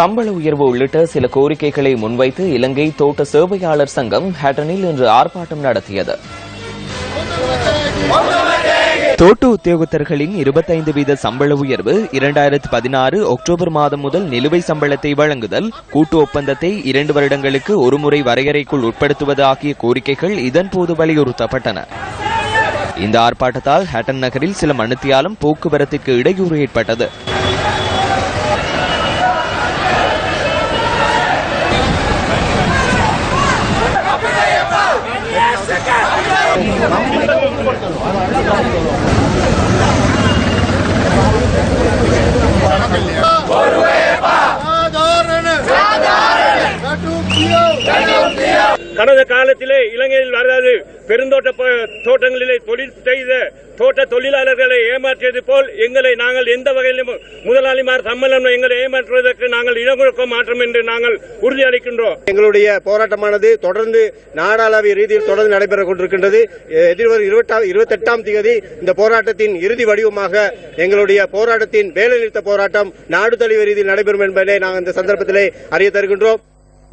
சம்பள உயர்வு உள்ளிட்ட சில கோரிக்கைகளை முன்வைத்து இலங்கை தோட்ட சேவையாளர் சங்கம் ஹேட்டனில் இன்று ஆர்ப்பாட்டம் நடத்தியது. தோட்ட உத்தியோகத்தர்களின் இருபத்தைந்து வீத சம்பள உயர்வு இரண்டாயிரத்து பதினாறு அக்டோபர் மாதம் முதல் நிலுவை சம்பளத்தை வழங்குதல் கூட்டு ஒப்பந்தத்தை இரண்டு வருடங்களுக்கு ஒருமுறை வரையறைக்குள் உட்படுத்துவது ஆகிய கோரிக்கைகள் இதன்போது வலியுறுத்தப்பட்டன. இந்த ஆர்ப்பாட்டத்தால் ஹேட்டன் நகரில் சில மணித்தியாலும் போக்குவரத்துக்கு இடையூறு ஏற்பட்டது. 見たことなかったの? கடந்த காலத்திலே இலங்கையில் வராது பெருந்தோட்ட தோட்டங்களிலே தொழில் செய்த தோட்ட தொழிலாளர்களை ஏமாற்றியது போல் எங்களை நாங்கள் எந்த வகையிலும் முதலாளிமார் சம்மேளனம் எங்களை ஏமாற்றுவதற்கு நாங்கள் இடம் கொடுக்க என்று நாங்கள் உறுதியளிக்கின்றோம் எங்களுடைய போராட்டமானது தொடர்ந்து நாடாளாவிய ரீதியில் தொடர்ந்து நடைபெற்றுக் கொண்டிருக்கின்றது. எதிர்வரும் இருபத்தி எட்டாம் தேதி இந்த போராட்டத்தின் இறுதி வடிவமாக எங்களுடைய போராட்டத்தின் வேலைநிறுத்த போராட்டம் நாடு தழுவிய ரீதியில் நடைபெறும் என்பதை நாங்கள் இந்த சந்தர்ப்பத்திலே அறிய தருகின்றோம்.